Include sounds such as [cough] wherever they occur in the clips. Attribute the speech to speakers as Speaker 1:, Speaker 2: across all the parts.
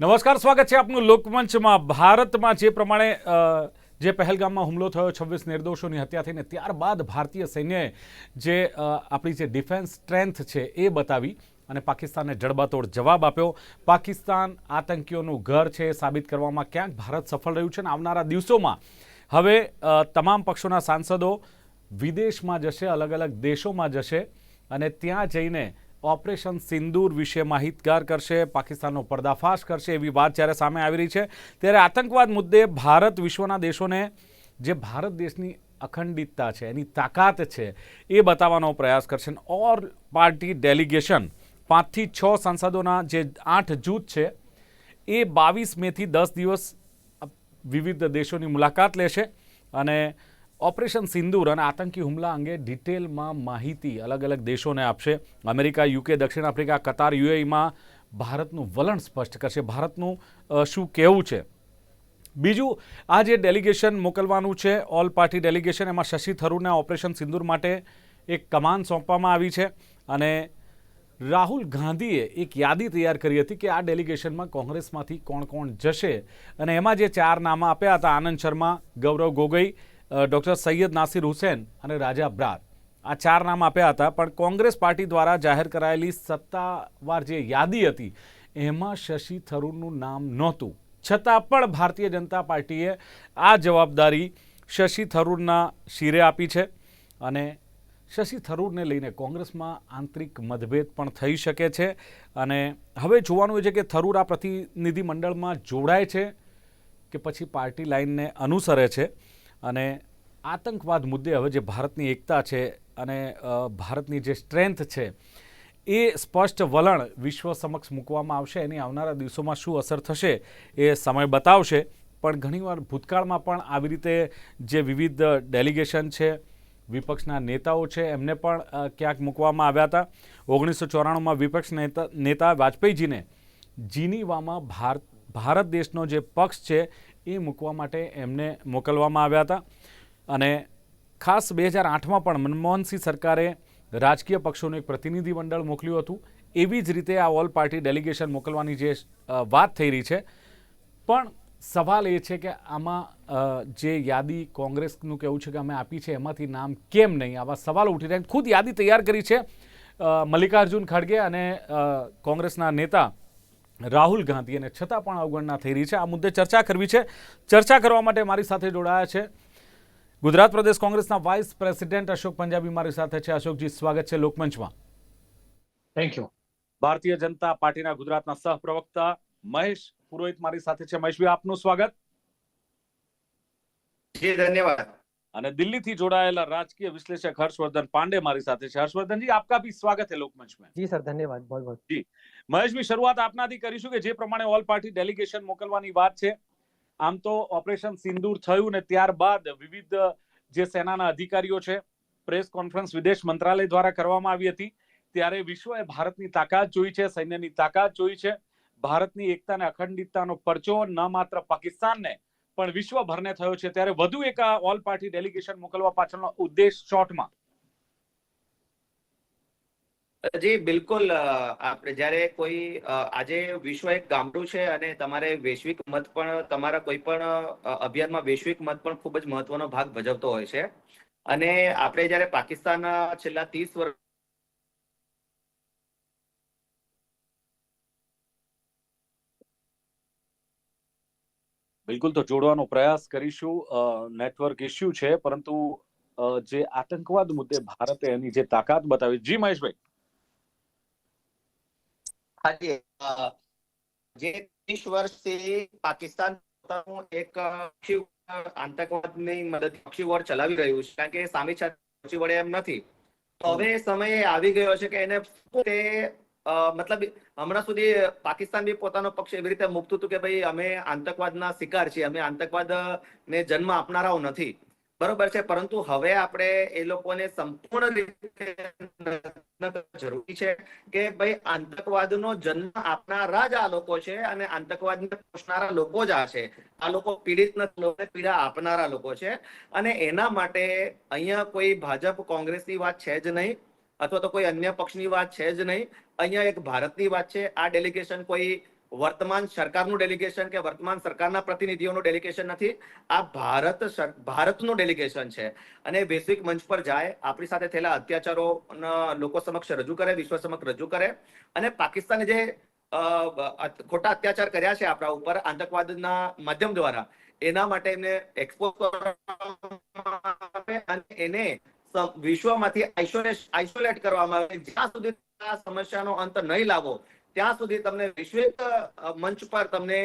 Speaker 1: નમસ્કાર, સ્વાગત છે આપનું લોકમંચમાં. ભારતમાં જે પ્રમાણે જે પહેલગામમાં હુમલો થયો છવ્વીસ નિર્દોષોની હત્યા થઈને, ત્યારબાદ ભારતીય સૈન્યએ જે આપણી જે ડિફેન્સ સ્ટ્રેન્થ છે એ બતાવી અને પાકિસ્તાનને જડબાતોડ જવાબ આપ્યો. પાકિસ્તાન આતંકીઓનું ઘર છે સાબિત કરવામાં ક્યાંક ભારત સફળ રહ્યું છે અને આવનારા દિવસોમાં. હવે તમામ પક્ષોના સાંસદો વિદેશમાં જશે અલગ અલગ દેશોમાં જશે અને ત્યાં જઈને ઓપરેશન સિંદૂર વિશે માહિતગાર કરશે, પાકિસ્તાનનો પર્દાફાશ કરશે એવી વાત જ્યારે સામે આવી રહી છે. ત્યારે આતંકવાદ મુદ્દે ભારત વિશ્વના દેશોને જે ભારત દેશની અખંડિતતા છે, એની તાકાત છે, એ બતાવવાનો પ્રયાસ કરશે. ઓર પાર્ટી ડેલિગેશન પાંચથી છ સાંસદોના જે આઠ જૂથ છે, એ બાવીસ મેથી દસ દિવસ વિવિધ દેશોની મુલાકાત લેશે અને ઓપરેશન સિંદૂર અને આતંકી હુમલા અંગે ડિટેલમાં માહિતી અલગ અલગ દેશોને આપશે. અમેરિકા, યુકે, દક્ષિણ આફ્રિકા, કતાર, યુએઈમાં ભારતનું વલણ સ્પષ્ટ કરશે. ભારતનું શું કહેવું છે? બીજું, આ જે ડેલિગેશન મોકલવાનું છે, ઓલ પાર્ટી ડેલિગેશન, એમાં શશી થરૂરને ઓપરેશન સિંદૂર માટે એક કમાન સોંપવામાં આવી છે અને રાહુલ ગાંધીએ એક યાદી તૈયાર કરી હતી કે આ ડેલિગેશનમાં કોંગ્રેસમાંથી કોણ કોણ જશે. અને એમાં જે ચાર નામ આપ્યા હતા, આનંદ શર્મા, ગૌરવ ગોગોઈ ડૉક્ટર સૈયદ નાસિર હુસેન અને રાજા બ્રાર. આ ચાર નામ આપ્યા હતા, પણ કોંગ્રેસ પાર્ટી દ્વારા જાહેર કરાયેલી સત્તાવાર જે યાદી હતી, એમાં શશી થરૂરનું નામ નહોતું. છતાં પણ ભારતીય જનતા પાર્ટીએ આ જવાબદારી શશી થરૂરના શિરે આપી છે અને શશી થરૂરને લઈને કોંગ્રેસમાં આંતરિક મતભેદ પણ થઈ શકે છે. અને હવે જોવાનું એ છે કે થરૂર આ પ્રતિનિધિ મંડળમાં જોડાય છે કે પછી પાર્ટી લાઇનને અનુસરે છે. અને આતંકવાદ મુદ્દે હવે જે ભારતની એકતા છે અને ભારતની જે સ્ટ્રેન્થ છે, એ સ્પષ્ટ વલણ વિશ્વ સમક્ષ મૂકવામાં આવશે. એની આવનારા દિવસોમાં શું અસર થશે એ સમય બતાવશે. પણ ઘણીવાર ભૂતકાળમાં પણ આવી રીતે જે વિવિધ ડેલિગેશન છે, વિપક્ષના નેતાઓ છે, એમને પણ ક્યાંક મૂકવામાં આવ્યા હતા. ઓગણીસો ચોરાણુંમાં વિપક્ષ નેતા નેતા વાજપેયીજીને જીનીવામાં ભારત ભારત દેશનો જે પક્ષ છે એ મૂકવા માટે એમને મોકલવામાં આવ્યા હતા. અને ખાસ બે હજાર આઠમાં પણ મનમોહનસિંહ સરકારે રાજકીય પક્ષોનું એક પ્રતિનિધિ મંડળ મોકલ્યું હતું. એવી જ રીતે આ ઓલ પાર્ટી ડેલિગેશન મોકલવાની જે વાત થઈ રહી છે. પણ સવાલ એ છે કે આમાં જે યાદી કોંગ્રેસનું કહેવું છે કે અમે આપી છે, એમાંથી નામ કેમ નહીં? આવા સવાલ ઉઠી રહ્યા ખુદ યાદી તૈયાર કરી છે મલ્લિકાર્જુન ખડગે અને કોંગ્રેસના નેતા રાહુલ ગાંધી અને છતાં પણ અવગણના થઈ રહી છે. આ મુદ્દે ચર્ચા કરવી છે. ચર્ચા કરવા માટે મારી સાથે જોડાયા છે ગુજરાત પ્રદેશ કોંગ્રેસના વાઇસ પ્રેસિડેન્ટ અશોક પંજાબી મારી સાથે છે. અશોકજી સ્વાગત છે લોકમંચમાં.
Speaker 2: થેન્ક યુ
Speaker 1: ભારતીય જનતા પાર્ટીના ગુજરાતના સહપ્રવક્તા મહેશ પુરોહિત મારી સાથે છે. મહેશભાઈ આપનું સ્વાગત.
Speaker 3: જી ધન્યવાદ.
Speaker 1: અને દિલ્હીથી જોડાયેલા રાજકીય વિશ્લેષક હર્ષવર્ધન પાંડે મારી સાથે છે. હર્ષવર્ધનજી આપકા ભી સ્વાગત હે લોકમંચ મેં
Speaker 2: જી સર ધન્યવાદ. બહુ બહુ. જી.
Speaker 1: મહેશભાઈ શરૂઆત આપનાથી કરીશું કે જે પ્રમાણે ઓલ પાર્ટી ડેલિગેશન મોકલવાની વાત છે આમ તો ઓપરેશન સિંદૂર થયું ને ત્યારબાદ વિવિધ જે સેનાના અધિકારીઓ છે પ્રેસ કોન્ફરન્સ વિદેશ મંત્રાલય દ્વારા કરવામાં આવી હતી. ત્યારે વિશ્વએ ભારતની તાકાત જોઈ છે સૈન્યની તાકાત જોઈ છે. ભારતની એકતા અને અખંડિતતાનો પરચો ન માત્ર પાકિસ્તાનને પણ વિશ્વભરને થયો છે. ત્યારે વધુ એક ઓલ પાર્ટી ડેલિગેશન મોકલવા પાછળનો ઉદ્દેશ શોર્ટમાં?
Speaker 3: જી, બિલકુલ આપણે જ્યારે કોઈ આજે વિશ્વ એક ગામડું છે અને તમારે વૈશ્વિક મત પણ, તમારા કોઈ પણ અભિયાનમાં વૈશ્વિક મત પણ ખૂબ જ મહત્વનો ભાગ ભજવતો હોય છે. અને આપણે જ્યારે પાકિસ્તાન છેલ્લા ત્રીસ વર્ષ
Speaker 1: બિલકુલ, તો જોડવાનો પ્રયાસ કરીશું. નેટવર્ક ઇસ્યુ છે, પરંતુ જે આતંકવાદ મુદ્દે ભારતે એની જે તાકાત બતાવી જી મહેશભાઈ.
Speaker 3: હાજી જે ત્રીસ વર્ષથી પાકિસ્તાન પોતાનું એક આતંકવાદની મદદ વોર ચલાવી રહ્યું છે, કારણ કે સામી વળે એમ નથી. તો હવે સમય આવી ગયો છે કે એને પોતે મતલબ હમણાં સુધી પાકિસ્તાન બી પોતાનો પક્ષ એવી રીતે મૂકતું હતું કે ભાઈ અમે આતંકવાદના શિકાર છીએ, અમે આતંકવાદ ને જન્મ આપનારાઓ નથી. બરોબર છે, પરંતુ હવે આપણે એ લોકોને સંપૂર્ણ રીતે જરૂરી છે કે ભાઈ આતંકવાદનો જન્મ આપનારા જ આ લોકો છે અને આતંકવાદને પોષનારા લોકો જ આ છે. આ લોકો પીડિત નથી પીડા આપનારા લોકો છે. અને એના માટે અહીંયા કોઈ ભાજપ કોંગ્રેસની વાત છે જ નહીં, અથવા તો કોઈ અન્ય પક્ષની વાત છે જ નહીં. અહીંયા એક ભારતની વાત છે. આ ડેલિગેશન કોઈ વર્તમાન સરકારનું ડેલિગેશન કે વર્તમાન સરકારના પ્રતિનિધિઓનું ડેલિગેશન નથી. આ ભારત ભારતનું ડેલિગેશન છે. અને વૈશ્વિક મંચ પર જાય, આપણી સાથે થયેલા અત્યાચારો લોકો સમક્ષ રજૂ કરે, વિશ્વ સમક્ષ રજૂ કરે. અને પાકિસ્તાને જે ખોટા અત્યાચાર કર્યા છે આપણા ઉપર, આતંકવાદના માધ્યમ દ્વારા, એના માટે એમને એક્સપોઝ અને એને વિશ્વમાંથી આઇસોલેટ કરવામાં આવે. જ્યાં સુધી આ સમસ્યાનો અંત નહીં લાવો. ત્યાં સુધી તમને વૈશ્વિક મંચ પર તમને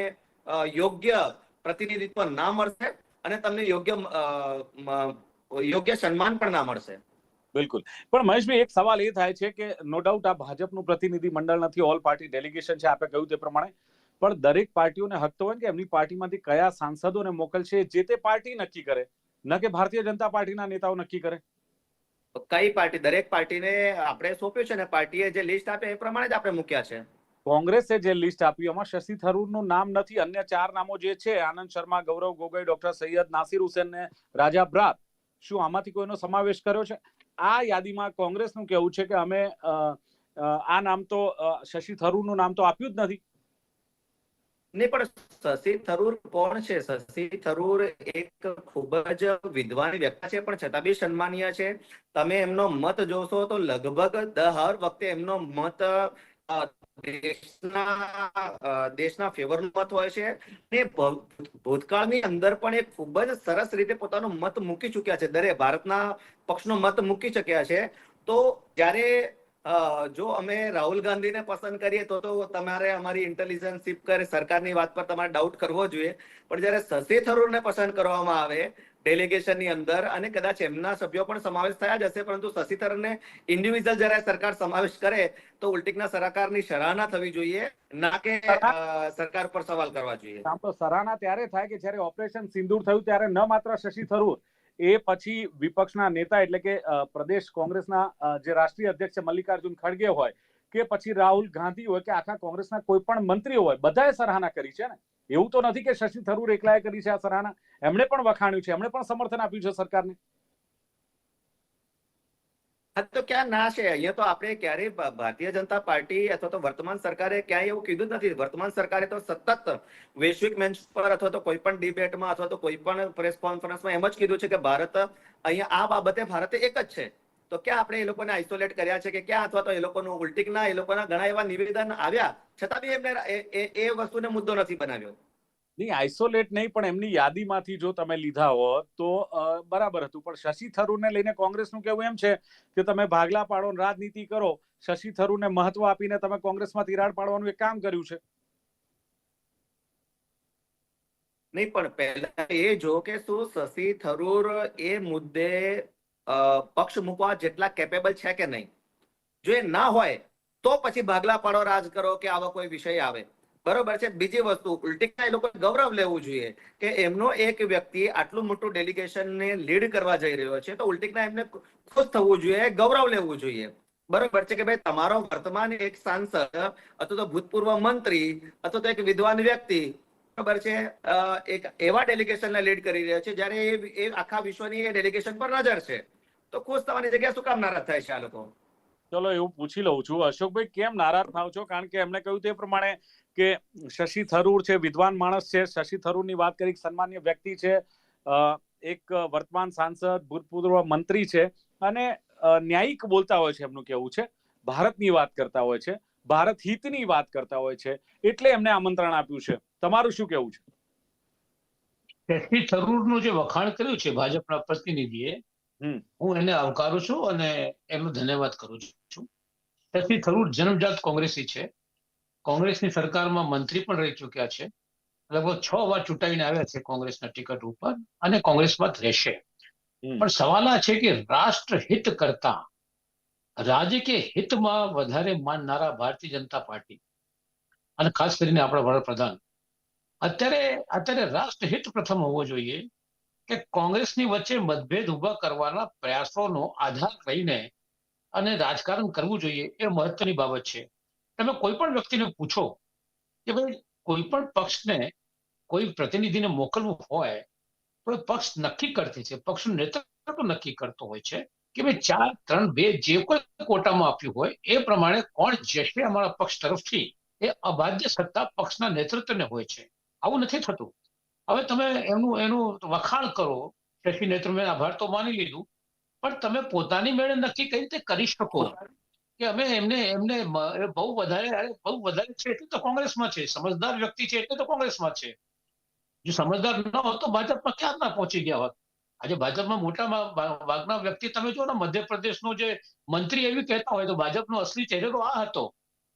Speaker 3: યોગ્ય પ્રતિનિધિત્વ ના મળશે અને તમને યોગ્ય યોગ્ય સન્માન પણ ના મળશે.
Speaker 1: બિલકુલ. પણ મહેશભાઈ, એક સવાલ એ થાય છે કે નો ડાઉટ આ ભાજપનું પ્રતિનિધિ મંડળ નથી, ઓલ પાર્ટી ડેલિગેશન છે, આપે કહ્યું તે પ્રમાણે. પણ દરેક પાર્ટીઓને હક તો હોય કે એમની પાર્ટીમાંથી કયા સાંસદોને મોકલશે, જે તે પાર્ટી નક્કી કરે. ન કે ભારતીય જનતા પાર્ટીના નેતાઓ નક્કી કરે.
Speaker 3: કઈ પાર્ટી? દરેક પાર્ટીને આપણે સોંપ્યું છે ને પાર્ટીએ જે લિસ્ટ આપે એ પ્રમાણે જ આપણે મૂક્યા છે.
Speaker 1: કોંગ્રેસે જે લિસ્ટ આપ્યું એમાં શશી થરૂરનું નામ નથી. અન્ય ચાર નામો જે છે, આનંદ શર્મા, ગૌરવ ગોગોઈ, ડોક્ટર સૈયદ નાસિર હુસેન ને રાજા બ્રાત. શું આમાંથી કોઈનો સમાવેશ કર્યો છે? આ યાદીમાં કોંગ્રેસનું કહેવું છે કે અમે આ નામ તો શશી થરૂરનું નામ તો આપ્યું જ નથી.
Speaker 3: નહીં, પણ શશી થરૂર કોણ છે? શશી થરૂર એક ખૂબ જ વિદ્વાન વ્યક્તિ છે, પણ છતાં બી સન્માનીય છે. તમે એમનો મત જોશો તો લગભગ હર વખતે એમનો મત દેશના દેશના ફેવરનો મત હોય છે. ને ભૂતકાળની અંદર પણ એ ખૂબ જ સરસ રીતે પોતાનો મત મૂકી ચૂક્યા છે. દરેક ભારતના પક્ષનો મત મૂકી ચૂક્યા છે. તો જ્યારે જો અમે રાહુલ ગાંધીને પસંદ કરીએ તો તો તમારે અમારી ઇન્ટેલિજન્સ કરે સરકારની વાત પર તમારે ડાઉટ કરવો જોઈએ. પણ જ્યારે શશી થરૂરને પસંદ કરવામાં આવે ડેલિગેશનની અંદર અને કદાચ એમના સભ્યો પણ સમાવેશ થયા જ હશે, પરંતુ શશી થરૂરને ઇન્ડિવિજ્યુઅલ જ્યારે સરકાર સમાવેશ કરે તો ઉલટીકના સરકારની સરાહના થવી જોઈએ, ના કે સરકાર પર સવાલ કરવા જોઈએ.
Speaker 1: આમ તો સરાહના ત્યારે થાય કે જ્યારે ઓપરેશન સિંદૂર થયું ત્યારે ન માત્ર શશી થરૂર એ પછી વિપક્ષના નેતા એટલે કે પ્રદેશ કોંગ્રેસના જે રાષ્ટ્રીય અધ્યક્ષ મલ્લિકાર્જુન ખડગે હોય કે પછી રાહુલ ગાંધી હોય કે આખા કોંગ્રેસના કોઈ પણ મંત્રી હોય, બધાએ સરાહના કરી છે ને? એવું તો નથી કે શશી થરૂર એકલાએ કરી છે આ સરાહના? એમણે પણ વખાણ્યું છે, એમણે પણ સમર્થન આપ્યું છે સરકારને?
Speaker 3: તો ક્યાં ના છે? અહીંયા તો આપણે ક્યારેય ભારતીય જનતા પાર્ટી અથવા તો વર્તમાન સરકારે ક્યાંય એવું કીધું નથી. વર્તમાન સરકારે તો સતત વૈશ્વિક મંચ પર અથવા તો કોઈ પણ ડિબેટમાં અથવા તો કોઈ પણ પ્રેસ કોન્ફરન્સમાં એમ જ કીધું છે કે ભારત અહીંયા આ બાબતે ભારતે એક જ છે. તો ક્યાં આપણે એ લોકોને આઇસોલેટ કર્યા છે કે ક્યાં અથવા તો એ લોકોનું ઉલટીકના એ લોકોના ઘણા એવા નિવેદન આવ્યા? છતાં બી એમને એ વસ્તુને મુદ્દો નથી બનાવ્યો.
Speaker 1: નહીં આઇસોલેટ નહીં, પણ એમની યાદીમાંથી જો તમે લીધા હોત, તો બરાબર હતું. પણ શશી થરૂરને લઈને કોંગ્રેસનું કહેવું એમ છે કે તમે ભાગલા પાડો રાજનીતિ કરો. શશી થરૂરને મહત્વ આપીને તમે કોંગ્રેસમાં તિરાડ પાડવાનું એક કામ કર્યું છે.
Speaker 3: નહીં, પણ પહેલા એ જો કે શું શશી થરૂર એ મુદ્દે પક્ષ મૂકવા જેટલા કેપેબલ છે કે નહીં? જો એ ના હોય, તો પછી ભાગલા પાડો, રાજ કરો કે આવા કોઈ વિષય આવે. બરોબર છે. બીજી વસ્તુ ઉલટીના એ લોકો ગૌરવ લેવું જોઈએ કે એમનો એક વ્યક્તિ આટલું મોટું ડેલિગેશનને લીડ કરવા જઈ રહ્યો છે, તો ઉલટીના એમને ખુશ થવું જોઈએ, ગૌરવ લેવું જોઈએ. બરોબર છે કે ભાઈ તમારો વર્તમાન એક સાંસદ અથવા તો ભૂતપૂર્વ મંત્રી અથવા તો એક વિદ્વાન વ્યક્તિ, બરાબર છે એક એવા ડેલિગેશનને લીડ કરી રહ્યો છે જ્યારે એ આખા વિશ્વની એ ડેલિગેશન પર નજર છે. તો ખુશ થવાની જગ્યા શું કામ નારાજ થાય છે આ લોકો?
Speaker 1: ચલો, એવું પૂછી લઉં છું. અશોકભાઈ, કેમ નારાજ થાવ છો? કારણ કે એમને કહ્યું તે પ્રમાણે કે શશી થરૂર છે વિદ્વાન માણસ છે. શશી થરૂરની વાત કરી સન્માન્ય વ્યક્તિ છે એક વર્તમાન સાંસદ ભૂતપૂર્વ મંત્રી છે અને ન્યાયિક બોલતા હોય છે એમનું કેવું છે. ભારતની વાત કરતા હોય છે ભારત હિતની વાત કરતા હોય છે એટલે એમને આમંત્રણ આપ્યું છે. તમારું શું કેવું છે?
Speaker 2: શશી થરૂરનું જે વખાણ કર્યું છે ભાજપના પ્રતિનિધિએ. હું એને આવકારું છું અને એમનો ધન્યવાદ કરું છું. શશી થરૂર જન્મજાત કોંગ્રેસી છે. કોંગ્રેસની સરકારમાં મંત્રી પણ રહી ચૂક્યા છે. લગભગ છ વાર ચૂંટાઈને આવ્યા છે કોંગ્રેસના ટિકટ ઉપર અને કોંગ્રેસમાં જ રહેશે. પણ સવાલ આ છે કે રાષ્ટ્ર હિત કરતા રાજકીય હિતમાં વધારે માનનારા ભારતીય જનતા પાર્ટી અને ખાસ કરીને આપણા વડાપ્રધાન અત્યારે અત્યારે રાષ્ટ્રહિત પ્રથમ હોવો જોઈએ કે કોંગ્રેસની વચ્ચે મતભેદ ઊભા કરવાના પ્રયાસોનો આધાર લઈને અને રાજકારણ કરવું જોઈએ એ મહત્વની બાબત છે. તમે કોઈ પણ વ્યક્તિને પૂછો કે ભાઈ કોઈ પણ પક્ષને કોઈ પ્રતિનિધિને મોકલવું હોય તો પક્ષ નક્કી કરતી છે, પક્ષનું નેતૃત્વ નક્કી કરતો હોય છે કે ભાઈ, ચાર, ત્રણ, બે, જે કોઈ કોટામાં આપ્યું હોય, એ પ્રમાણે કોણ જશે અમારા પક્ષ તરફથી, એ અબાધ્ય સત્તા પક્ષના નેતૃત્વને હોય છે. આવું નથી થતું. હવે તમે એનું એનું વખાણ કરો, શશી નેતૃત્વને આભાર તો માની લીધું, પણ તમે પોતાની મેળે નક્કી કઈ રીતે કરી શકો? કે અમે એમને એમને બહુ વધારે, અરે બહુ વધારે છે એટલે તો કોંગ્રેસમાં છે. સમજદાર વ્યક્તિ છે એટલે તો કોંગ્રેસમાં છે. જો સમજદાર ન હોત તો ભાજપમાં ક્યાં ના પહોંચી ગયા હોત? આજે ભાજપમાં મોટા ભાગના વ્યક્તિ તમે જો ને મધ્યપ્રદેશનો જે મંત્રી એવી કહેતા હોય તો ભાજપનો અસલી ચહેરો આ હતો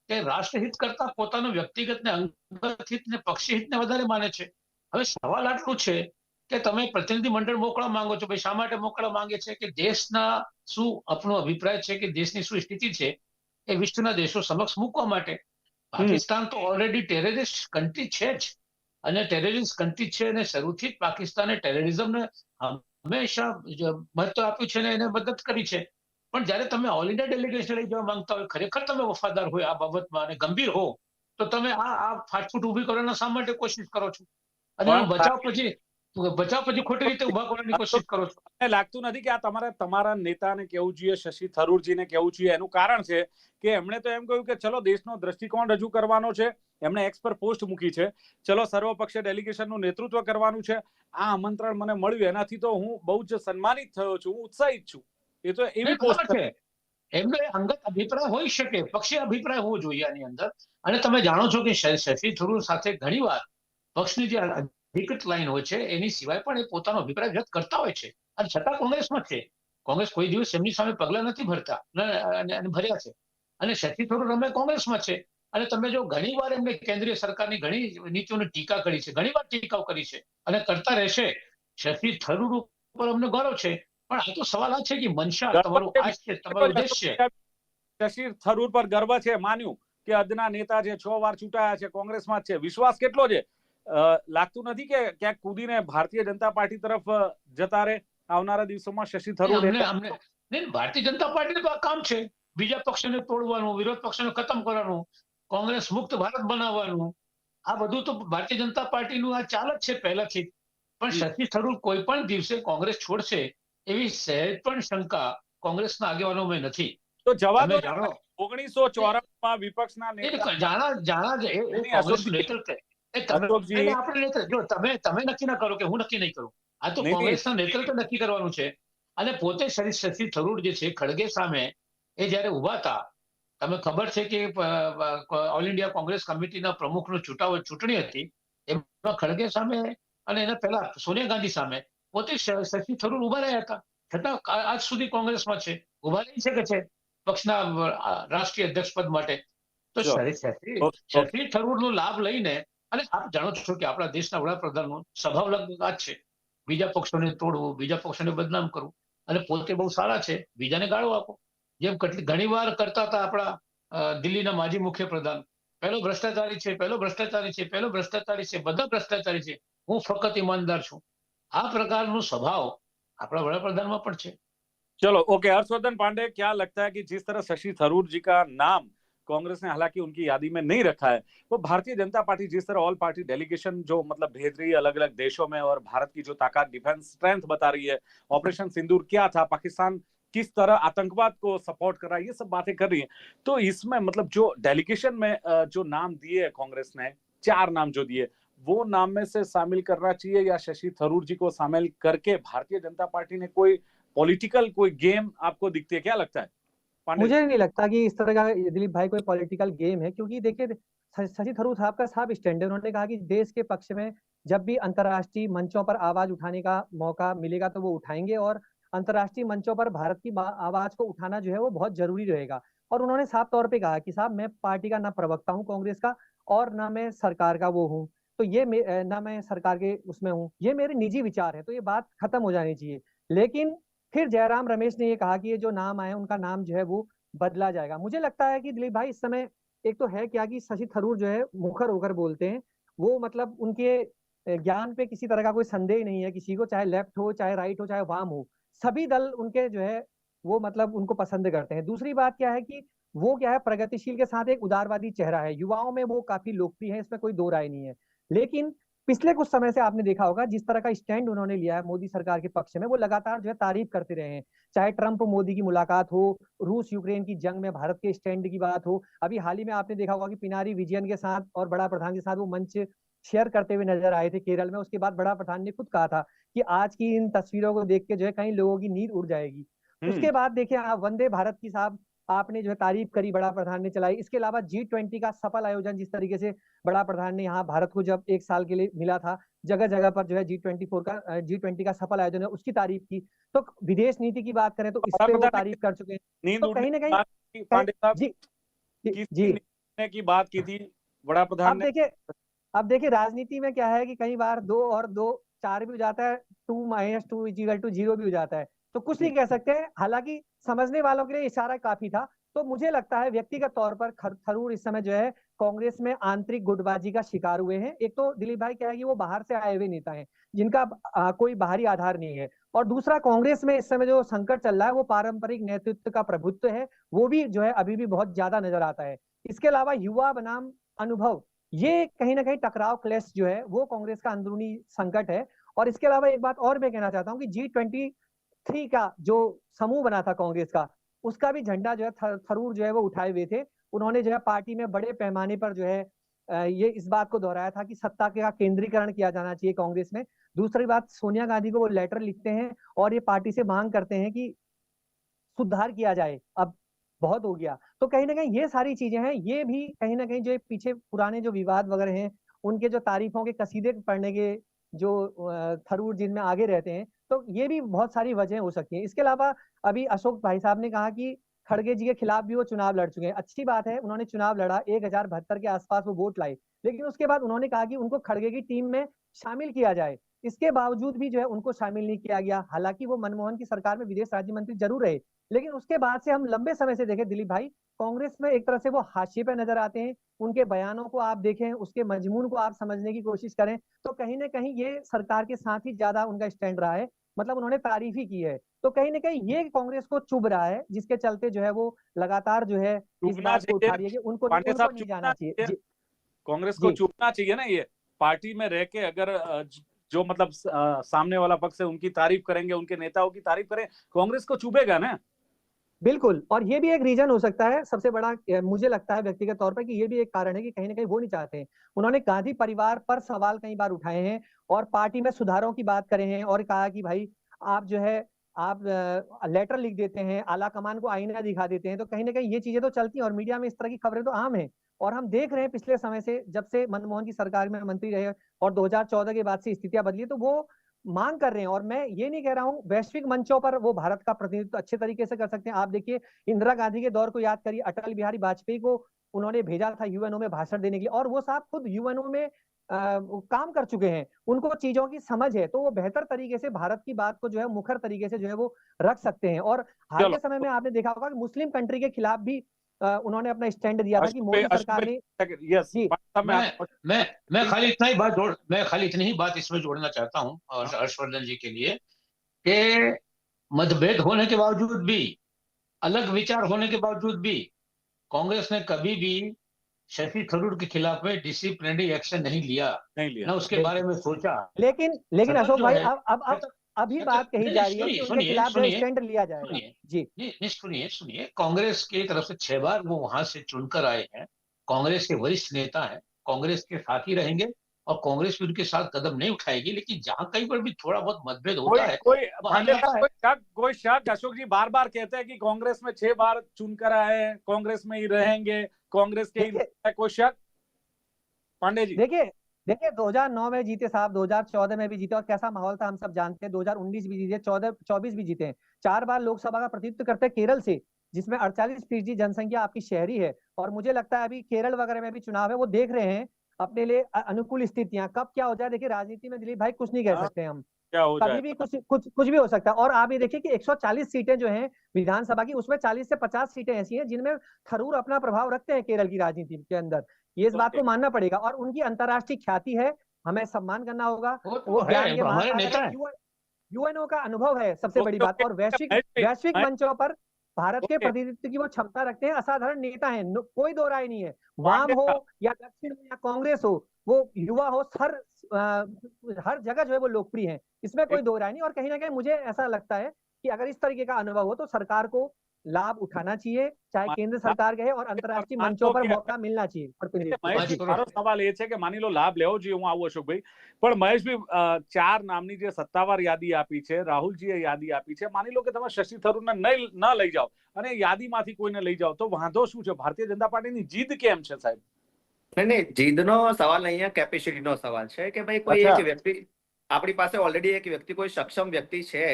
Speaker 2: કે રાષ્ટ્રહિત કરતા પોતાનું વ્યક્તિગત ને અંગત હિત ને પક્ષી હિતને વધારે માને છે. હવે સવાલ આટલું છે કે તમે પ્રતિનિધિ મંડળ મોકલવા માંગો છો ભાઈ શા માટે મોકલવા માંગે છે? કે દેશના શું આપણો અભિપ્રાય છે કે દેશની શું સ્થિતિ છે એ વિશ્વના દેશો સમક્ષ મૂકવા માટે. પાકિસ્તાન તો ઓલરેડી ટેરરિસ્ટ કન્ટ્રી છે જ. અને ટેરરિસ્ટ કન્ટ્રી છે અને શરૂથી જ પાકિસ્તાને ટેરરિઝમને હંમેશા મહત્વ આપ્યું છે ને એને મદદ કરી છે. પણ જ્યારે તમે ઓલ ઇન્ડિયા ડેલિગેશન લઈ જવા માંગતા હોય ખરેખર તમે વફાદાર હોય આ બાબતમાં અને ગંભીર હો તો તમે આ આ ફાટફૂટ ઊભી કરવાના શા માટે કોશિશ કરો છો? અને બચાવ પછી બચાવ પછી ખોટી રીતે ઊભા કરવાની કોશિશ કરો છો.
Speaker 1: મને લાગતું નથી કે આ તમારે તમારા નેતાને કેવું જોઈએ શશી થરૂરજીને કેવું જોઈએ? એનું કારણ છે કે એમણે તો એમ કહ્યું કે ચલો દેશનો દ્રષ્ટિકોણ રજૂ કરવાનો છે એમણે એક્સ પર પોસ્ટ મૂકી છે ચલો સર્વપક્ષીય ડેલિગેશનનું નેતૃત્વ કરવાનું છે. આ આમંત્રણ મને મળ્યું એનાથી તો હું બહુ જ સન્માનિત થયો છું હું ઉત્સાહિત છું. એ તો એવી પોસ્ટ
Speaker 2: છે. એમનો અંગત અભિપ્રાય હોઈ શકે પક્ષી અભિપ્રાય હોવો જોઈએ આની અંદર. અને તમે જાણો છો કે શશી થરૂર સાથે ઘણીવાર પક્ષની જે અધિકૃત લાઈન હોય છે એની સિવાય પણ એ પોતાનો અભિપ્રાય વ્યક્ત કરતા હોય છે. અને છતાં કોંગ્રેસમાં છે. કોંગ્રેસ કોઈ દિવસ એમની સામે પગલા નથી ભરતા અને- ભર્યા છે. અને શશી થરૂર અમે કોંગ્રેસમાં છે. અને તમે જો ઘણીવાર એમને કેન્દ્રીય સરકારની ઘણી નીતિઓની ટીકા કરી છે ઘણીવાર ટીકાઓ કરી છે અને કરતા રહેશે. શશી થરૂર ઉપર અમને ગૌરવ છે. પણ આ તો સવાલ આ છે કે મનશા તમારું
Speaker 1: છે.
Speaker 2: આજ છે તમારું ઉદ્દેશ્ય.
Speaker 1: શશી થરૂર પર ગર્વ છે માન્યું કે અદના નેતા છે છ વાર ચૂંટાયા છે કોંગ્રેસમાં જ છે. વિશ્વાસ કેટલો છે? લાગતું નથી કે ક્યાંક કૂદીને ભારતીય જનતા પાર્ટી તરફ જતા રહે. આવનારા દિવસોમાં શશી થરૂર
Speaker 2: ભારતીય જનતા પાર્ટીનું તો આ કામ છે. બીજા પક્ષને તોડવાનું વિરોધ પક્ષને ખતમ કરવાનું કોંગ્રેસ મુક્ત ભારત બનાવવાનું. આ બધું તો ભારતીય જનતા પાર્ટીનું આ ચાલ જ છે પહેલાથી. પણ શશી થરૂર કોઈ પણ દિવસે કોંગ્રેસ છોડશે એવી સહેજ પણ શંકા કોંગ્રેસના આગેવાનોમાં નથી.
Speaker 1: તો જવા
Speaker 2: તમે
Speaker 1: દો
Speaker 2: જાણો.
Speaker 1: ઓગણીસો ચોરાણુંમાં વિપક્ષના
Speaker 2: જાણા જાણા જ એ- એ
Speaker 1: નહીં,
Speaker 2: કોંગ્રેસનું
Speaker 1: અશોકજી.
Speaker 2: નેતૃત્વ એ તમે
Speaker 1: અશોકજી.
Speaker 2: નહીં, આપણે જો તમે તમે નક્કી ના કરો કે હું નક્કી નહીં કરું આ તો
Speaker 1: નહીં, નહીં.
Speaker 2: કોંગ્રેસના નેતૃત્વ નક્કી કરવાનું છે અને પોતે શરી શશી થરૂર જે છે ખડગે સામે એ જ્યારે ઊભા હતા તમે ખબર છે કે ઓલ ઇન્ડિયા કોંગ્રેસ કમિટીના પ્રમુખનો ચૂંટાવ ચૂંટણી હતી એમાં ખડગે સામે અને એના પહેલા સોનિયા ગાંધી સામે પોતે શશી થરૂર ઊભા રહ્યા હતા છતાં આજ સુધી કોંગ્રેસમાં છે ઊભા રહી શકે છે પક્ષના રાષ્ટ્રીય અધ્યક્ષ પદ માટે તો. શશી થરૂરનો લાભ લઈને અને આપ જાણો છો કે આપણા દેશના વડાપ્રધાનનો સ્વભાવ લગભગ આ જ છે બીજા પક્ષોને તોડવું બીજા પક્ષોને બદનામ કરવું અને પોતે બહુ સારા છે બીજાને ગાળો આપો જેમ કેટલી ઘણી વાર કરતા હતા આપણા અ, દિલ્હીના માજી મુખ્યપ્રધાન પહેલો ભ્રષ્ટાચારી છે પહેલો ભ્રષ્ટાચારી છે પહેલો ભ્રષ્ટાચારી છે બધા ભ્રષ્ટાચારી છે હું ફક્ત ઈમાનદાર છું આ પ્રકારનો સ્વભાવ આપણા વડાપ્રધાનમાં પણ છે
Speaker 1: चलो ओके हर्षवर्धन पांडे क्या लगता है कि जिस तरह शशि थरूर जी का नाम कांग्रेस ने हालाँकि उनकी यादी में नहीं रखा है वो भारतीय जनता पार्टी, जिस तरह ऑल पार्टी डेलीगेशन जो मतलब भेज रही है अलग अलग देशों में और भारत की जो ताकत डिफेंस स्ट्रेंथ बता रही है ऑपरेशन सिंदूर क्या था, पाकिस्तान किस तरह आतंकवाद को सपोर्ट कर रहा है, ये सब बातें कर रही है तो इसमें मतलब जो डेलीगेशन में जो नाम दिए है कांग्रेस ने, चार नाम जो दिए, वो नाम में से शामिल करना चाहिए या शशि थरूर जी को शामिल करके भारतीय जनता पार्टी ने कोई पॉलिटिकल कोई गेम आपको दिखती है, क्या लगता है?
Speaker 4: मुझे नहीं लगता कि इस तरह का दिलीप भाई कोई पॉलिटिकल गेम है, क्योंकि देखिए शशि थरूर साहब का साफ़ स्टैंड उन्होंने कहा कि देश के पक्ष में जब भी अंतर्राष्ट्रीय मंचों पर आवाज़ उठाने का मौका मिलेगा तो वो उठाएँगे और अंतर्राष्ट्रीय मंचों पर भारत की आवाज़ को उठाना जो है वो बहुत ज़रूरी रहेगा। और उन्होंने साफ़ तौर पे कहा कि साहब, मैं पार्टी का ना प्रवक्ता हूँ कांग्रेस का और ना मैं सरकार का वो हूँ। तो ये ना मैं सरकार के उसमें हूँ, ये मेरे निजी विचार है तो ये बात खत्म हो जानी चाहिए। लेकिन फिर जयराम रमेश ने ये कहा कि ये जो नाम आए, उनका नाम जो है वो बदला जाएगा। मुझे लगता है कि दिलीप भाई, इस समय एक तो है क्या कि शशि थरूर जो है मुखर होकर बोलते हैं। वो मतलब उनके ज्ञान पे किसी तरह का कोई संदेह नहीं है, किसी को चाहे लेफ़्ट हो, चाहे राइट हो, चाहे वाम हो। सभी दल उनके जो है वो मतलब उनको पसंद करते हैं। दूसरी बात क्या है कि वो क्या है, प्रगतिशील के साथ एक उदारवादी चेहरा है। युवाओं में वो काफ़ी लोकप्रिय है, इसमें कोई दो राय नहीं है। लेकिन पिछले कुछ समय से आपने देखा होगा जिस तरह का स्टैंड उन्होंने लिया है मोदी सरकार के पक्ष में वो लगातार जो है तारीफ़ करते रहे हैं। चाहे ट्रंप मोदी की मुलाकात हो रूस यूक्रेन की जंग में भारत के स्टैंड की बात हो अभी हाल ही में आपने देखा होगा कि पिनारी विजयन के साथ और बड़ा प्रधान के साथ वो मंच शेयर करते हुए नज़र आए थे केरल में। उसके बाद बड़ा प्रधान ने खुद कहा था कि आज की इन तस्वीरों को देख के जो है कई लोगों की नींद उड़ जाएगी।
Speaker 1: हम्म,
Speaker 4: उसके बाद देखिए आप वंदे भारत की साहब आपने जो है तारीफ़ करी बड़ा प्रधान ने चलाई। इसके अलावा जी ट्वेंटी का सफल आयोजन जिस तरीके से बड़ा प्रधान ने यहाँ भारत को जब एक साल के लिए मिला था जगह जगह पर जो है जी ट्वेंटी फोर का जी ट्वेंटी का सफल आयोजन है उसकी तारीफ़ की। तो विदेश नीति की बात करें तो इस
Speaker 1: बड़ा
Speaker 4: पे वो तारीफ़ कर चुके हैं। तो कहीं ना कहीं
Speaker 1: पांडे साहब।
Speaker 4: जी
Speaker 1: की बात की थी? बड़ा प्रधान
Speaker 4: देखिए अब देखिए राजनीति में क्या है कि कई बार दो और दो चार भी हो जाता है two minus two equal to zero भी हो जाता है। तो कुछ नहीं कह सकते। हैं हालाँकि समझने वालों के लिए इशारा काफ़ी था। तो मुझे लगता है व्यक्तिगत तौर पर थरूर इस समय जो है कांग्रेस में आंतरिक गुटबाजी का शिकार हुए हैं। एक तो दिलीप भाई क्या है कि वो बाहर से आए हुए नेता हैं जिनका आ, कोई बाहरी आधार नहीं है। और दूसरा कांग्रेस में इस समय जो संकट चल रहा है वो पारंपरिक नेतृत्व का प्रभुत्व है वो भी जो है अभी भी बहुत ज़्यादा नज़र आता है। इसके अलावा युवा बनाम अनुभव ये कहीं ना कहीं टकराव क्लेश जो है वो कांग्रेस का अंदरूनी संकट है। और इसके अलावा एक बात और मैं कहना चाहता हूँ कि जी ट्वेंटी थ्री का जो समूह बना था कांग्रेस का, उसका भी झंडा जो है थ- थरूर जो है वो उठाए हुए थे। उन्होंने जो है पार्टी में बड़े पैमाने पर जो है ये इस बात को दोहराया था कि सत्ता का केंद्रीकरण किया जाना चाहिए कांग्रेस में। दूसरी बात, सोनिया गांधी को वो लेटर लिखते हैं और ये पार्टी से मांग करते हैं कि सुधार किया जाए। अब बहुत हो गया। तो कहीं ना कहीं ये सारी चीज़ें हैं, ये भी कहीं ना कहीं जो पीछे पुराने जो विवाद वगैरह हैं, उनके जो तारीफों के कसीदे पढ़ने के जो थरूर जिनमें आगे रहते हैं तो ये भी बहुत सारी वजह हो सकती है। इसके अलावा अभी अशोक भाई साहब ने कहा कि खड़गे जी के खिलाफ भी वो चुनाव लड़ चुके हैं। अच्छी बात है, उन्होंने चुनाव लड़ा, एक हज़ार बहत्तर के आसपास वो वोट लाए। लेकिन उसके बाद उन्होंने कहा कि उनको खड़गे की टीम में शामिल किया जाए। इसके बावजूद भी जो है उनको शामिल नहीं किया गया। हालाँकि वो मनमोहन की सरकार में विदेश राज्य मंत्री ज़रूर रहे। लेकिन उसके बाद से हम लंबे समय से देखें, दिलीप भाई, कांग्रेस में एक तरह से वो हाशिए पे नज़र आते हैं। उनके बयानों को आप देखें उसके मजमून को आप समझने की कोशिश करें तो कहीं ना कहीं ये सरकार के साथ ही ज़्यादा उनका स्टैंड रहा है। मतलब उन्होंने तारीफ़ ही की है। तो कहीं ना कहीं ये कांग्रेस को चुभ रहा है जिसके चलते जो है वो लगातार जो है इस बात को उठा रही है कि उनको उनको नहीं जाना चाहिए।
Speaker 1: कांग्रेस को। चुपना चाहिए ना ये। पार्टी में रह के अगर जो मतलब सामने वाला पक्ष है उनकी तारीफ़ करेंगे उनके नेताओं की तारीफ़ करें कांग्रेस को चुभेगा ना?
Speaker 4: बिल्कुल, और ये भी एक रीजन हो सकता है, सबसे बड़ा मुझे लगता है व्यक्तिगत तौर पर कि ये भी एक कारण है कि कहीं ना कहीं वो नहीं चाहते हैं। उन्होंने गांधी परिवार पर सवाल कई बार उठाए हैं और पार्टी में सुधारों की बात करे हैं और कहा कि भाई, आप जो है, आप लेटर लिख देते हैं, आला कमान को आईना दिखा देते हैं तो कहीं ना कहीं ये चीज़ें तो चलती हैं और मीडिया में इस तरह की खबरें तो आम है। और हम देख रहे हैं पिछले समय से, जब से मनमोहन की सरकार में मंत्री रहे और 2014 के बाद से स्थितियाँ बदली तो वो मांग कर रहे हैं और मैं ये नहीं कह रहा हूँ वैश्विक मंचों पर वो भारत का प्रतिनिधित्व अच्छे तरीके से कर सकते हैं। आप देखिए इंदिरा गांधी के दौर को याद करिए अटल बिहारी वाजपेयी को उन्होंने भेजा था यूएनओ में भाषण देने के लिए और वो साहब खुद यूएनओ में आ, काम कर चुके हैं। उनको चीज़ों की समझ है तो वो बेहतर तरीके से भारत की बात को जो है मुखर तरीके से जो है वो रख सकते हैं। और हाल के समय में आपने देखा होगा कि मुस्लिम कंट्री के खिलाफ भी उन्होंने अपना स्टैंड दिया था कि मोदी सरकार ने
Speaker 1: यस
Speaker 4: जी।
Speaker 1: मैं
Speaker 2: मैं मैं मैं खाली इतना ही बात जोड़ मैं खाली इतनी ही बात इसमें जोड़ना चाहता हूँ हर्षवर्धन जी के लिए कि मतभेद होने के बावजूद भी अलग विचार होने के बावजूद भी कांग्रेस ने कभी भी शशि थरूर के खिलाफ में डिसिप्लिनरी एक्शन नहीं लिया
Speaker 1: नहीं लिया।
Speaker 2: ना उसके बारे में सोचा।
Speaker 4: लेकिन लेकिन अशोक भाई अब अब अब अभी बात कही जा रही है कि उनके खिलाफ स्टैंड लिया जाएगा। जी।
Speaker 2: सुनिए सुनिए कांग्रेस की तरफ़ से छह बार वो वहाँ से चुनकर आए हैं। कांग्रेस के वरिष्ठ नेता हैं कांग्रेस के साथ ही रहेंगे और कांग्रेस भी उनके साथ कदम नहीं उठाएगी लेकिन जहाँ कहीं पर भी थोड़ा बहुत मतभेद होता है
Speaker 1: कोई
Speaker 2: है।
Speaker 1: शक कोई शक अशोक जी बार बार कहते हैं कि कांग्रेस में छह बार चुनकर आए हैं कांग्रेस में ही रहेंगे कांग्रेस के ही कोई शक पांडे जी।
Speaker 4: देखिए देखिए 2009 में जीते साहब 2014 में भी जीते और कैसा माहौल था हम सब जानते हैं। 2019 भी जीते 14 24 भी जीते हैं। चार बार लोकसभा का प्रतिनिधित्व करते हैं केरल से जिसमें 48 फ़ीसदी जनसंख्या आपकी शहरी है और मुझे लगता है अभी केरल वगैरह में भी चुनाव है वो देख रहे हैं अपने लिए अनुकूल स्थितियाँ। कब क्या हो जाए देखिए राजनीति में दिलीप भाई कुछ नहीं कह
Speaker 1: हाँ,
Speaker 4: सकते हम।
Speaker 1: क्या हो
Speaker 4: कभी भी कुछ कुछ कुछ भी हो सकता है। और आप ये देखिए कि 140 सीटें जो हैं विधानसभा की उसमें 40 से 50 सीटें ऐसी हैं जिनमें थरूर अपना प्रभाव रखते हैं केरल की राजनीति के अंदर। ये इस बात को मानना पड़ेगा और उनकी अंतर्राष्ट्रीय ख्याति है हमें सम्मान करना होगा।
Speaker 2: वो तो
Speaker 4: यूएनओ का अनुभव है सबसे बड़ी बात। और वैश्विक वैश्विक मंचों पर भारत के प्रतिनिधित्व की वो क्षमता रखते हैं असाधारण नेता हैं कोई दो राय नहीं है। वाम हो या दक्षिण हो या कांग्रेस हो वो युवा हो हर हर जगह जो है वो लोकप्रिय है। इसमें कोई दो राय नहीं और कहीं ना कहीं मुझे ऐसा लगता है कि अगर इस तरीके का अनुभव हो तो सरकार को लाभ उठाना चाहिए चाहे
Speaker 1: मा-
Speaker 4: केंद्र सरकार के है और अंतर्राष्ट्रीय
Speaker 1: मान
Speaker 4: मंचों
Speaker 1: लो
Speaker 4: पर
Speaker 1: कि-
Speaker 4: मौका मिलना चाहिए प्रतिनिधित्व को।
Speaker 1: મહેશજી
Speaker 2: બરોબર.
Speaker 1: મારો સવાલ એ છે કે માની લો લાભ લેવો જોઈએ હું આવું અશોકભાઈ પણ મહેશભાઈ અ, ચાર નામની જે સત્તાવાર યાદી આપી છે રાહુલજીએ યાદી આપી છે માની લો કે તમે શશી થરૂરને નહીં ન લઈ જાઓ અને યાદીમાંથી કોઈને લઈ જાઓ તો વાંધો શું છે ભારતીય જનતા પાર્ટીની જીદ કેમ છે સાહેબ
Speaker 3: નહીં નહીં જીદનો સવાલ અહીંયા કેપેસિટીનો સવાલ છે કે ભાઈ કોઈ
Speaker 1: અચ્છા.
Speaker 3: એક વ્યક્તિ આપણી પાસે ઓલરેડી એક વ્યક્તિ કોઈ સક્ષમ વ્યક્તિ છે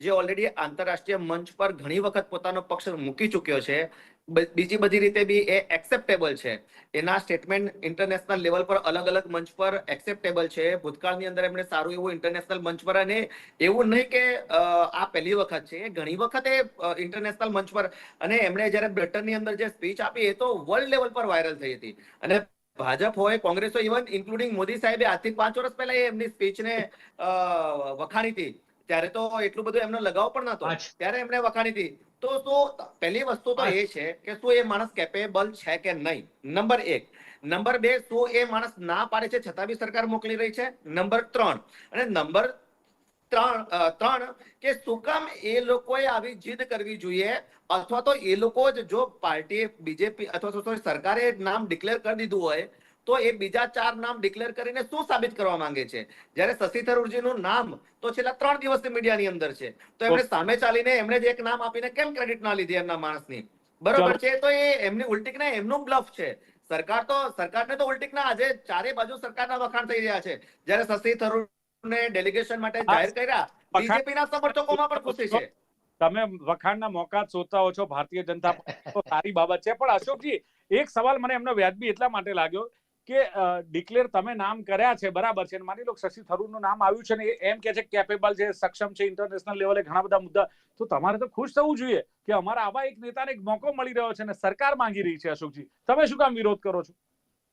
Speaker 3: જે ઓલરેડી આંતરરાષ્ટ્રીય મંચ પર ઘણી વખત પોતાનો પક્ષ મૂકી ચૂક્યો છે. બીજી બધી રીતે બી એ એક્સેપ્ટેબલ છે. એના સ્ટેટમેન્ટ ઇન્ટરનેશનલ લેવલ પર અલગ અલગ મંચ પર એક્સેપ્ટેબલ છે. ભૂતકાળની અંદર એમણે સારું એવું ઇન્ટરનેશનલ મંચ પર અને એવું નહીં કે આ પહેલી વખત છે. ઘણી વખત ઇન્ટરનેશનલ મંચ પર અને એમણે જ્યારે બ્રિટનની અંદર જે સ્પીચ આપી એ તો વર્લ્ડ લેવલ પર વાયરલ થઈ હતી. અને ભાજપ હોય, કોંગ્રેસ હોય ઇવન ઇન્ક્લુડિંગ મોદી સાહેબે આજથી પાંચ વર્ષ પહેલા એમની સ્પીચને વખાણી હતી. ત્યારે તો એટલું બધું એમનો લગાવ પણ નતો ત્યારે એમણે વખાણી હતી. તો શું પહેલી વસ્તુ તો એ છે કે શું એ માણસ કેપેબલ છે કે નહીં? નંબર એક. નંબર બે શું એ માણસ ના પાડે છે છતાં બી સરકાર મોકલી રહી છે? નંબર ત્રણ. અને નંબર ત્રણ ત્રણ કે શું કામ એ લોકોએ આવી જીદ કરવી જોઈએ? અથવા તો એ લોકો જ જો પાર્ટી બીજેપી અથવા તો સરકારે નામ ડિક્લેર કરી દીધું હોય તો એ બીજા ચાર નામ ડિક્લેર કરીને શું સાબિત કરવા માંગે છે? જ્યારે શશી થરૂરજીનું નામ તો છેલ્લા ત્રણ દિવસથી મીડિયાની અંદર છે. તો એમણે સામે ચાલીને એમણે જ એક નામ આપીને કેમ ક્રેડિટ ના લીધી એમના માણસની? બરોબર છે તો એ એમની ઉલટીક ને એમનું બ્લફ છે. સરકાર તો સરકારને તો ઉલટીક ના આજે ચારે બાજુ સરકારના વખાણ થઈ રહ્યા છે. જ્યારે શશી થરૂરને ડેલિગેશન માટે જાહેર કર્યા
Speaker 1: બીજેપી
Speaker 3: ના સમર્થકોમાં પણ ખુશી છે.
Speaker 1: તમે વખાણના મોકા શોધતા હો છો ભારતીય જનતા [laughs] સારી બાબત છે. પણ અશોકજી એક સવાલ મને એમનો વ્યાજબી એટલા માટે લાગ્યો કે ડિક્લેર તમે નામ કર્યા છે બરાબર છે માની લો શશી થરૂરનું નામ આવ્યું છે ને એમ કે છે કેપેબલ છે સક્ષમ છે ઇન્ટરનેશનલ લેવલે ઘણા બધા મુદ્દા. તો તમારે તો ખુશ થવું જોઈએ કે અમારા આવા એક નેતાને એક મોકો મળી રહ્યો છે ને સરકાર માંગી રહી છે અશોકજી. તમે શું કામ વિરોધ કરો છો?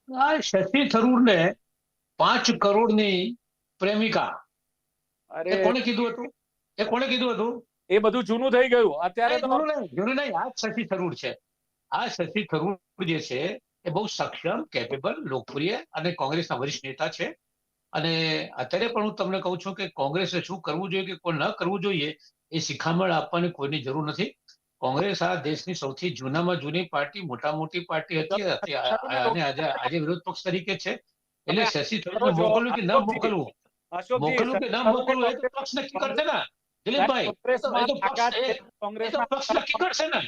Speaker 2: આ શશી થરૂરને પાંચ કરોડની પ્રેમિકા.
Speaker 1: અરે.
Speaker 2: કોને કોણે કીધું હતું? એ કોણે કીધું હતું?
Speaker 1: એ બધું જૂનું થઈ ગયું. અત્યારે તો
Speaker 2: જૂનું નહીં, આ શશી થરૂર છે. આ શશી થરૂર જે છે એ બહુ સક્ષમ કેપેબલ લોકપ્રિય અને કોંગ્રેસના વરિષ્ઠ નેતા છે. અને અત્યારે પણ હું તમને કહું છું કે કોંગ્રેસે શું કરવું જોઈએ કે કોઈ ન કરવું જોઈએ એ શિખામણ આપવાની કોઈની જરૂર નથી. કોંગ્રેસ આ દેશની સૌથી જૂનામાં જૂની પાર્ટી મોટા મોટી પાર્ટી હતી અને આજે આજે વિરોધ પક્ષ તરીકે છે. એટલે શશી થરૂર મોકલવું કે ન મોકલવું? મોકલવું કે ન મોકલવું? એ તો પક્ષ નક્કી કરશે ને. દિલીપભાઈ
Speaker 1: કોંગ્રેસમાં
Speaker 2: પક્ષ નક્કી કરશે ને.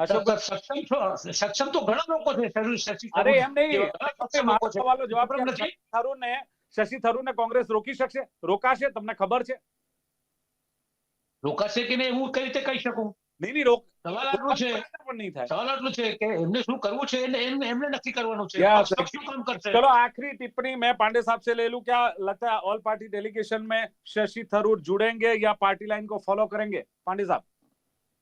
Speaker 2: સક્ષમ છો- સક્ષમ તો ઘણા લોકો છે શરીર શશી
Speaker 1: અરે
Speaker 2: થરૂર
Speaker 1: એમ નહીં
Speaker 2: જેવા ઘણા સક્ષમ
Speaker 1: મારો
Speaker 2: લોકો છે.
Speaker 1: સવાલનો જવાબ
Speaker 2: પ્રોબ્લેમ
Speaker 1: છે.
Speaker 2: નથી.
Speaker 1: શશી થરૂરને શશી થરૂરને કોંગ્રેસ રોકી શકશે રોકાશે તમને ખબર છે
Speaker 2: રોકાશે કે નહીં હું કઈ રીતે કહી શકું
Speaker 1: નહીં નહીં રોક
Speaker 2: સવાલ આટલું છે
Speaker 1: પણ નહીં થાય
Speaker 2: સવાલ આટલું છે કે એમને શું કરવું છે એને એમને એમને નક્કી કરવાનું છે
Speaker 1: Yes,
Speaker 2: પક્ષ શું કામ કરશે
Speaker 1: चलो आखिरी टिप्पणी मैं पांडे साहब से ले लूं क्या लगता है ऑल पार्टी डेलीगेशन में शशि थरूर जुड़ेंगे या पार्टी लाइन को फॉलो करेंगे पांडे साहब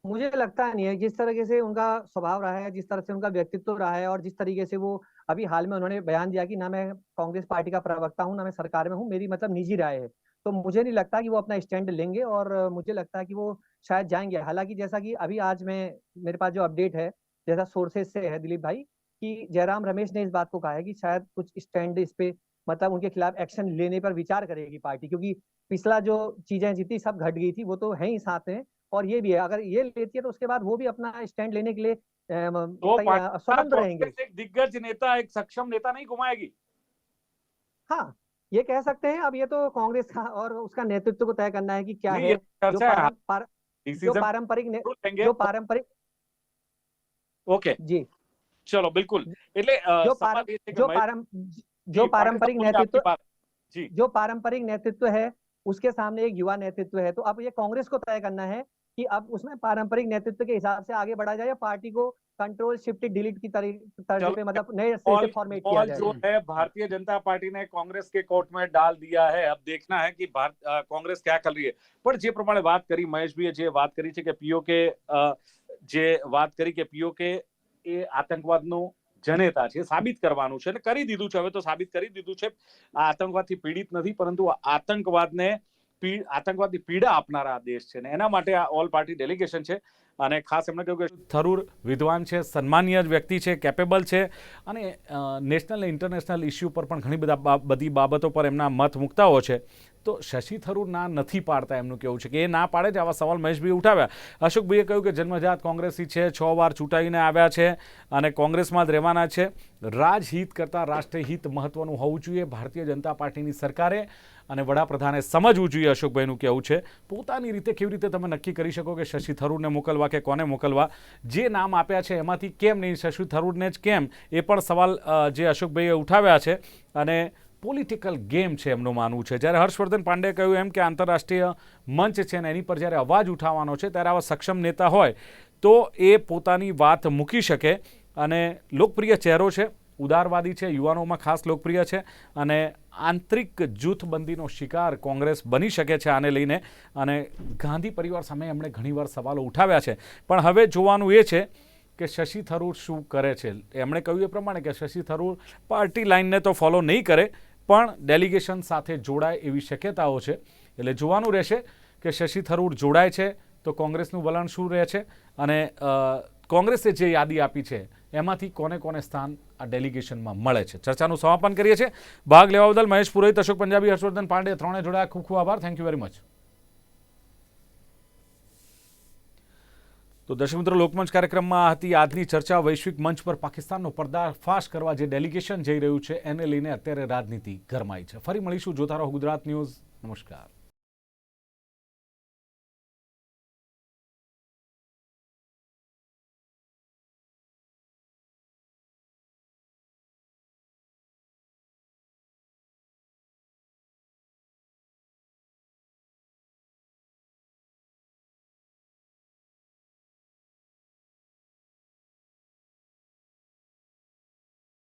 Speaker 4: मुझे लगता नहीं है, जिस तरीके से उनका स्वभाव रहा है, जिस तरह से उनका व्यक्तित्व रहा है और जिस तरीके से वो अभी हाल में उन्होंने बयान दिया कि ना मैं कांग्रेस पार्टी का प्रवक्ता हूँ, ना मैं सरकार में हूँ, मेरी मतलब निजी राय है। तो मुझे नहीं लगता कि वो अपना स्टैंड लेंगे और मुझे लगता है कि वो शायद जाएँगे। हालाँकि जैसा कि अभी आज मैं, मेरे पास जो अपडेट है, जैसा सोर्सेज से है दिलीप भाई, कि जयराम रमेश ने इस बात को कहा है कि शायद कुछ स्टैंड इस पे मतलब उनके खिलाफ एक्शन लेने पर विचार करेगी पार्टी, क्योंकि पिछला जो चीज़ें जितनी सब घट गई थी, वो तो है ही साथ में और ये भी है अगर ये लेती है तो उसके बाद वो भी अपना स्टैंड लेने के लिए अ, म-
Speaker 1: तो
Speaker 4: तैयार-
Speaker 1: पार्टी
Speaker 4: स्वतंत्र रहेंगे
Speaker 1: कांग्रेस एक दिग्गज नेता एक सक्षम नेता नहीं घुमाएगी
Speaker 4: हाँ ये कह सकते हैं अब ये तो कांग्रेस का और उसका नेतृत्व को तय करना है कि क्या
Speaker 1: नहीं,
Speaker 4: है
Speaker 1: ये
Speaker 4: जो
Speaker 1: चर्चा है
Speaker 4: पारं- पार- जो
Speaker 1: डिसीजन
Speaker 4: पारंपरिक ने-
Speaker 1: जरूर लेंगे
Speaker 4: जो पारंपरिक
Speaker 1: ओके
Speaker 4: जी
Speaker 1: चलो बिल्कुल એટલે અ,
Speaker 4: जो
Speaker 1: સવાલ
Speaker 4: पारं-
Speaker 1: એ છે કે
Speaker 4: जो
Speaker 1: મહેશ-
Speaker 4: पारं
Speaker 1: જી,
Speaker 4: जो
Speaker 1: पांडे
Speaker 4: पारंपरिक
Speaker 1: साहब, बोलिए आपकी
Speaker 4: नेतृत्व
Speaker 1: बात।
Speaker 4: जो पारंपरिक नेतृत्व है उसके सामने एक युवा नेतृत्व है तो अब ये कांग्रेस को तय करना है कि अब उसमें पारंपरिक नेतृत्व के हिसाब से आगे बढ़ा जाए या पार्टी को कंट्रोल शिफ्ट डिलीट की तरी- तर्ज
Speaker 1: चलो,
Speaker 4: पे मतलब नए सिरे
Speaker 1: बॉल
Speaker 4: से फॉर्मेट किया
Speaker 1: बॉल
Speaker 4: जाए
Speaker 1: जो है भारतीय जनता पार्टी ने कांग्रेस के कोर्ट में डाल दिया है अब देखना है कि भारत अ, कांग्रेस क्या कर रही है પણ જે પ્રમાણે વાત કરી મહેશભાઈએ જે વાત કરી છે કે પીઓકે જે વાત કરી કે પીઓકે એ આતંકવાદનું જનેતા છે એ સાબિત કરવાનું છે એટલે કરી દીધું છે હવે તો સાબિત કરી દીધું છે આ આતંકવાદથી પીડિત નથી પરંતુ આતંકવાદને
Speaker 5: પી- આતંકવાદની પીડા આપનારા આ દેશ છે ને એના માટે આ ઓલ પાર્ટી ડેલિગેશન છે. અને ખાસ એમણે કહ્યું કે
Speaker 1: થરૂર વિદ્વાન છે, સન્માનીય વ્યક્તિ છે, કેપેબલ છે. અને નેશનલ ઇન્ટરનેશનલ ઇસ્યુ પર પણ ઘણી બધા બધી બાબતો પર એમના મત મૂકતા છે. તો શશી થરૂર ના નથી પાડતા એમનું કેવું છે કે એ ના પાડે છે. આવા સવાલ મહેશભાઈ ઉઠાવ્યા. અશોકભાઈએ કહ્યું કે જન્મજાત કોંગ્રેસી છે, છ વાર ચૂંટાઈને આવ્યા છે અને કોંગ્રેસમાં જ રહેવાના છે. રાજહિત કરતાં રાષ્ટ્રીય હિત મહત્વનું હોવું જોઈએ. ભારતીય જનતા પાર્ટીની સરકારે અને વડાપ્રધાને સમજવું જોઈએ અશોકભાઈનું કહેવું છે. પોતાની રીતે કેવી રીતે તમે નક્કી કરી શકો કે શશી થરૂરને મોકલવા કે કોને મોકલવા? જે નામ આપ્યા છે એમાંથી કેમ નહીં? શશી થરૂરને જ કેમ? એ પણ સવાલ જે અશોકભાઈએ ઉઠાવ્યા છે અને પોલિટિકલ ગેમ છે એમનું માનવું છે. જ્યારે હર્ષવર્ધન પાંડે કહ્યું એમ કે આંતરરાષ્ટ્રીય મંચ છે ને એની પર જ્યારે અવાજ ઉઠાવવાનો છે ત્યારે આવા સક્ષમ નેતા હોય તો એ પોતાની વાત મૂકી શકે અને લોકપ્રિય ચહેરો છે, ઉદારવાદી છે, યુવાનોમાં ખાસ લોકપ્રિય છે અને આંતરિક જૂથબંધીનો શિકાર કોંગ્રેસ બની શકે છે આને લઈને અને ગાંધી પરિવાર સામે એમણે ઘણીવાર સવાલો ઉઠાવ્યા છે. પણ હવે જોવાનું એ છે કે શશી થરૂર શું કરે છે. એમણે કહ્યું એ પ્રમાણે કે શશી થરૂર પાર્ટી લાઇનને તો ફોલો નહીં કરે પણ ડેલિગેશન સાથે જોડાય એવી શક્યતાઓ છે. એટલે જોવાનું રહેશે કે શશી થરૂર જોડાય છે તો કોંગ્રેસનું વલણ શું રહે છે અને કોંગ્રેસે જે યાદી આપી છે એમાંથી કોને કોને સ્થાન આ ડેલિગેશનમાં મળે છે. ચર્ચાનું સમાપન કરીએ છીએ. ભાગ લેવા બદલ મહેશ પુરોહિત, અશોક પંજાબી, હર્ષવર્ધન પાંડે, ત્રણે જોડાયા. ખૂબ ખૂબ આભાર. થેન્ક યુ વેરી મચ તો દર્શક મિત્રો, લોકમંચ કાર્યક્રમમાં હતી આજની ચર્ચા વૈશ્વિક મંચ પર પાકિસ્તાનનો પર્દાફાશ કરવા જે ડેલિગેશન જઈ રહ્યું છે, એને લઈને અત્યારે રાજનીતિ ગરમાઈ છે. ફરી મળીશું. જોતા રહો ગુજરાત ન્યૂઝ. નમસ્કાર.